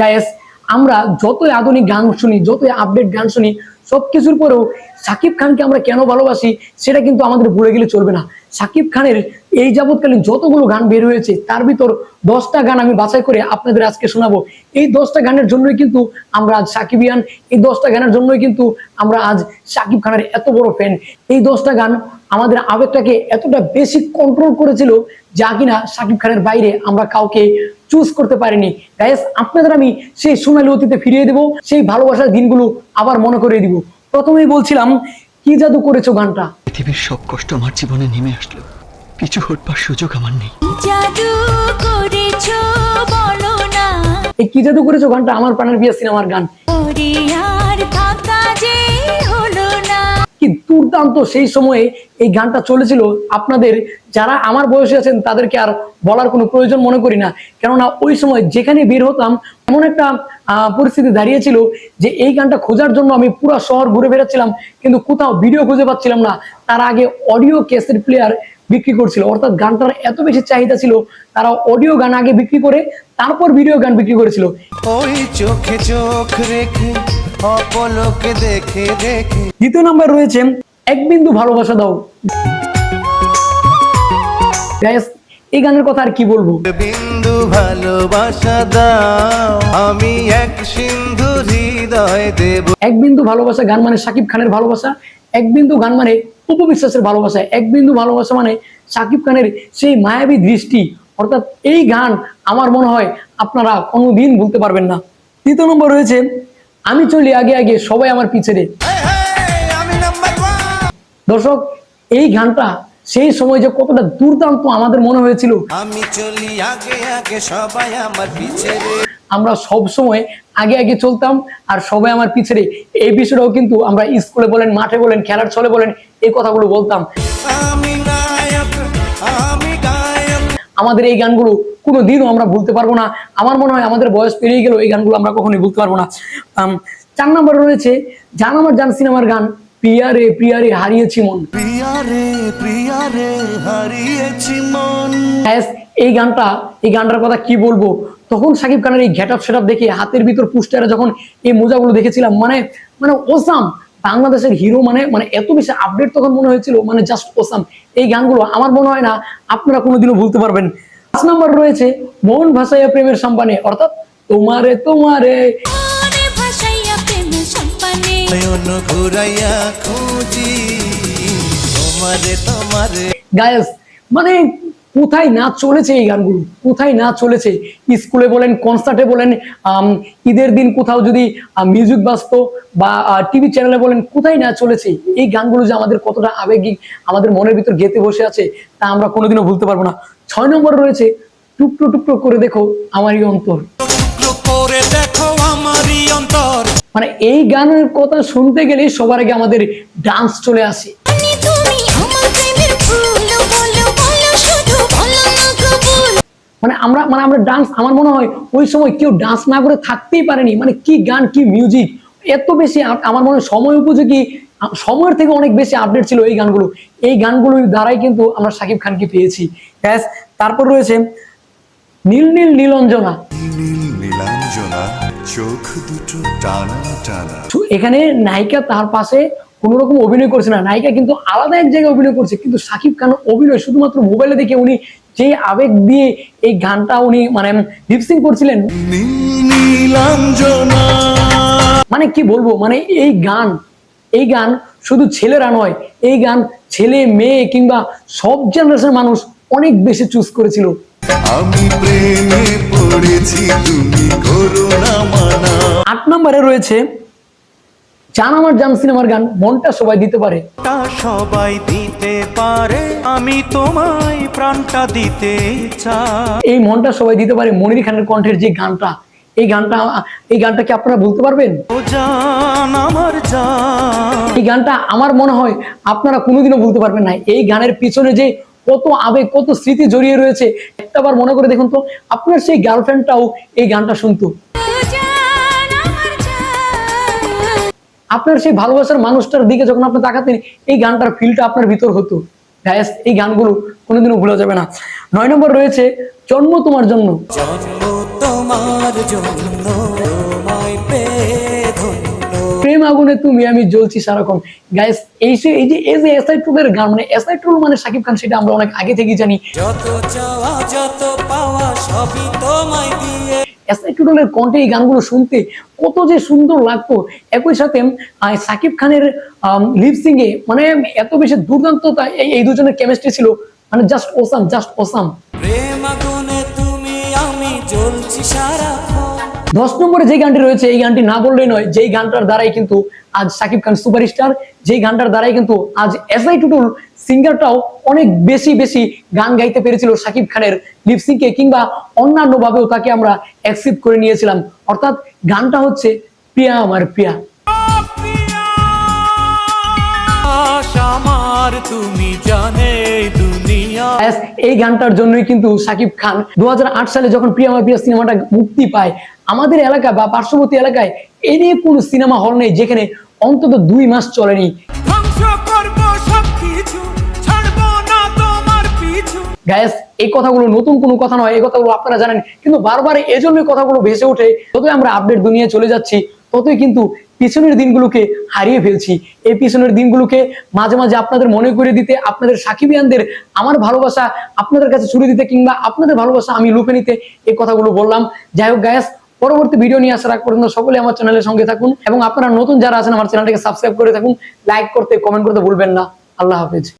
Guys আমরা যতই আধুনিক গান শুনি, যতই আপডেট গান শুনি সব কিছুর পরেও সাকিব খানকে আমরা কেন ভালোবাসি, সেটা কিন্তু আমাদের ভুলে গেলে চলবে না। সাকিব খানের এই যাবৎকালীন যতগুলো গান বের হয়েছে, তার ভিতর দশটা গান আমি বাছাই করে আপনাদের আজকে শোনাবো। এই দশটা গানের জন্যই কিন্তু আমরা আজ সাকিবিয়ান এই দশটা গানের জন্যই কিন্তু আমরা আজ সাকিব খানের এত বড় ফ্যান এই দশটা গান আমাদের আবেগটাকে এতটা বেশি কন্ট্রোল করেছিল যা কিনা সাকিব খানের বাইরে আমরা কাউকে চুজ করতে পারিনি। গাইস আপনাদের আমি সেই সোনালী অতীতে ফিরিয়ে দেব, সেই ভালোবাসার দিনগুলো আবার মনে করিয়ে দিব। প্রথমেই বলছিলাম কি জাদু করেছ গানটা? পৃথিবীর সব কষ্ট আমার জীবনে নেমে আসলো। কিছু হটবার সুযোগ আমার নেই। জাদু করেছ বলো না। এই কি জাদু করেছ গানটা? আমার প্রাণের বিয়া সিনেমার গান। দুর্দান্ত সেই সময়ে এই গানটা চলেছিল। আপনাদের যারা আমার বয়সে আছেন তাদেরকে আর বলার কোনো প্রয়োজন মনে করি না। কেননা ওই সময় যেখানে বের হতাম এমন একটা পরিস্থিতি দাঁড়িয়েছিল যে এই গানটা খোঁজার জন্য আমি পুরো শহর ঘুরে বেড়াচ্ছিলাম কিন্তু কোথাও ভিডিও খুঁজে পাচ্ছিলাম না। তার আগে অডিও ক্যাসেট প্লেয়ার বিক্রি করছিল। অর্থাৎ গানটার এত বেশি চাহিদা ছিল তারা অডিও গান আগে বিক্রি করে তারপর ভিডিও গান বিক্রি করেছিল। ওই চোখে চোখ রেখে অপলোকে দেখে দেখে। দ্বিতীয় নাম্বার রয়েছে এক বিন্দু ভালোবাসা দাও। এই গানের কথা আর কি বলব? বিন্দু ভালোবাসা দাও আমি এক সিন্ধু হৃদয় দেব। এক বিন্দু ভালোবাসা গান মানে সাকিব খানের ভালোবাসা এক বিন্দু গান মানে উপবিশ্বাসের ভালোবাসা এক বিন্দু ভালোবাসা মানে সাকিব খানের সেই মায়াবী দৃষ্টি। অর্থাৎ এই গান আমার মনে হয় আপনারা কোনোদিন ভুলতে পারবেন না। তৃতীয় নম্বর রয়েছে আমি চলি আগে আগে সবাই আমার পিছনে দর্শক এই গানটা সেই সময় যে কতটা দুর্দান্ত আমাদের মনে হয়েছিল। আমি চলি আগে আগে সবাই আমার পিছে আমরা সব সময় আগে আগে চলতাম আর সবাই আমার পিছনে এই বিষয়টাও কিন্তু আমরা স্কুলে বলেন মাঠে বলেন খেলার ছলে বলেন এই কথাগুলো বলতাম। আমাদের এই গানগুলো কোনো দিনও আমরা ভুলতে পারব না। আমার মনে হয় আমাদের বয়স পেরিয়ে গেলেও এই গানগুলো আমরা কখনোই ভুলতে পারব না। চার নম্বরে রয়েছে জান আমার জান সিনেমার গান। প্রিয়া রে প্রিয়া রে হারিয়েছি মন। প্রিয়া রে প্রিয়া রে হারিয়েছি মন। এই গানটা এই গানটার কথা কি বলব? তখন সাকিব খানের এই গেট আপ সেট দেখে হাতের ভিতর পুস্টারে যখন এই মোজাগুলো দেখেছিলাম মানে মানে ওসাম বাংলাদেশের হিরো মানে মানে এত বেশি আপডেট তখন মনে হয়েছিল মানে জাস্ট ওসাম। এই গানগুলো আমার মনে হয় না আপনারা কোনোদিনও ভুলতে পারবেন। পাঁচ নম্বর রয়েছে মন ভাষাইয়া প্রেমের সম্পানে অর্থাৎ তোমারে তোমারে। মানে কোথায় না চলেছে এই গানগুলো? কোথায় না চলেছে? স্কুলে বলেন কনসার্টে বলেন ঈদের দিন কোথাও যদি মিউজিক বাজতো বা টিভি চ্যানেলে বলেন, কোথায় না চলেছে? এই গানগুলো যে আমাদের কতটা আবেগিক, আমাদের মনের ভিতর গেতে বসে আছে, তা আমরা কোনোদিনও ভুলতে পারব না। ছয় নম্বর রয়েছে, টুকরো টুকরো করে দেখো আমারই অন্তর। মানে এই গানের কথা শুনতে গেলে সবার আগে আমাদের ডান্স চলে আসে। মানে মানে আমরা মানে আমরা ডান্স আমার মনে হয় ওই সময় কেউ ডান্স না করে থাকতেই পারেনি। মানে কি গান কি মিউজিক এত বেশি আমার মনে হয় সময় উপযোগী সময়ের থেকে অনেক বেশি আপডেট ছিল এই গানগুলো। এই গানগুলোর দ্বারাই কিন্তু আমরা সাকিব খানকে পেয়েছি। ব্যাস তারপর রয়েছে নীল নীল নীলঞ্জনা। চোখ দুটো টানা টানা। এখানে নায়িকা তার পাশে কোনো রকম অভিনয় করছে না। নায়িকা কিন্তু আলাদা এক জায়গায় অভিনয় করছে কিন্তু সাকিব খান অভিনয় শুধুমাত্র মোবাইলে দেখে উনি যে আবেগ দিয়ে এই গানটা উনি মানে লিপসিং করছিলেন। মানে কি বলব মানে এই গান এই গান শুধু ছেলেরা নয় এই গান ছেলে মেয়ে কিংবা সব জেনারেশনের মানুষ অনেক বেশি চুজ করেছিল। আমি প্রেমে পড়েছি তুমি করো না মানা। আট নম্বরে রয়েছে জান আমার জান সিনেমার গান মনটা সবাই দিতে পারে। তা সবাই দিতে পারে আমি তোমায় প্রাণটা দিতে চাই। এই মনটা সবাই দিতে পারে মনির খানের কণ্ঠের যে গানটা। এই গানটা এই গানটা কি আপনারা বলতে পারবেন? জান আমার জান। এই গানটা আমার মনে হয় আপনারা কোনোদিনও বলতে পারবেন না। এই গানের পিছনে যে কত আবেগ কত স্মৃতি জড়িয়ে রয়েছে। একটাবার মনে করে দেখুন তো আপনার সেই গার্লফ্রেন্ডটাও এই গানটা শুনতো। আপনার সেই ভালোবাসার মানুষটার দিকে যখন আপনি তাকাতেন এই গানটার ফিলটা আপনার ভিতর হতো। Guys, এই গানগুলো কোনোদিনও ভুলা যাবে না। নয় নম্বর রয়েছে জন্ম তোমার জন্য। জন্ম তোমার জন্য প্রেম আগুনে তুমি আমি জ্বলছি সারাক্ষণ। গাইস এই যে এই যে এই যে এসআই টুলের গান মানে এসআই টুল মানে সাকিব খান সেটা আমরা অনেক আগে থেকেই জানি। যত চাওয়া যত পাওয়া সবই তোমায় দিয়ে। এসআই টুটলের কণ্ঠে এই গানগুলো শুনতে কত যে সুন্দর লাগতো। একই সাথে সাকিব খানের লিপসিং এ মানে এত বেশি দুর্দান্ত তা- এই- এই দুজনের কেমিস্ট্রি ছিল। মানে জাস্ট ওসাম জাস্ট ওসাম প্রেম আগুনে তুমি আমি জ্বলছি সারাক্ষণ। দশ নম্বরে যে গানটি রয়েছে, এই গানটি না বললেই নয়, যেই গানটার দ্বারাই কিন্তু আজ সাকিব খান সুপারস্টার, যেই গানটার দ্বারাই কিন্তু আজ এসআই টুটুল সিঙ্গারটাও অনেক বেশি বেশি গান গাইতে পেরেছিল সাকিব খানের লিপসিংকে কিংবা অন্যান্য ভাবেও তাকে আমরা অ্যাকসেপ্ট করে নিয়েছিলাম। অর্থাৎ গানটা হচ্ছে প্রিয়া আমার আশ আমার, তুমি জানে এই গানটার জন্যই কিন্তু সাকিব খান দু সালে যখন প্রিয়া আমার প্রিয়া সিনেমাটা মুক্তি পায় আমাদের এলাকা বা পার্শ্ববর্তী এলাকায় এ নিয়ে কোনো সিনেমা হল নেই যেখানে অন্তত দুই মাস চলেনি। গ্যাস এই কথাগুলো নতুন কোনো কথা নয় এই কথাগুলো আপনারা জানেন কিন্তু বারবার এই জন্যই কথাগুলো ভেসে ওঠে। যতই আমরা আপডেট দুনিয়ায় চলে যাচ্ছি ততই কিন্তু পিছনের দিনগুলোকে হারিয়ে ফেলছি। এই পিছনের দিনগুলোকে মাঝে মাঝে আপনাদের মনে করে দিতে, আপনাদের সাকিবিয়ানদের আমার ভালোবাসা আপনাদের কাছে ছুড়ে দিতে কিংবা আপনাদের ভালোবাসা আমি লুপে নিতে এই কথাগুলো বললাম। যাই হোক গ্যাস পরবর্তী ভিডিও নিয়ে আসার আগ পর্যন্ত সকলে আমার চ্যানেলের সঙ্গে থাকুন এবং আপনারা নতুন যারা আছেন আমার চ্যানেলটাকে সাবস্ক্রাইব করে থাকুন। লাইক করতে কমেন্ট করতে ভুলবেন না। আল্লাহ হাফেজ।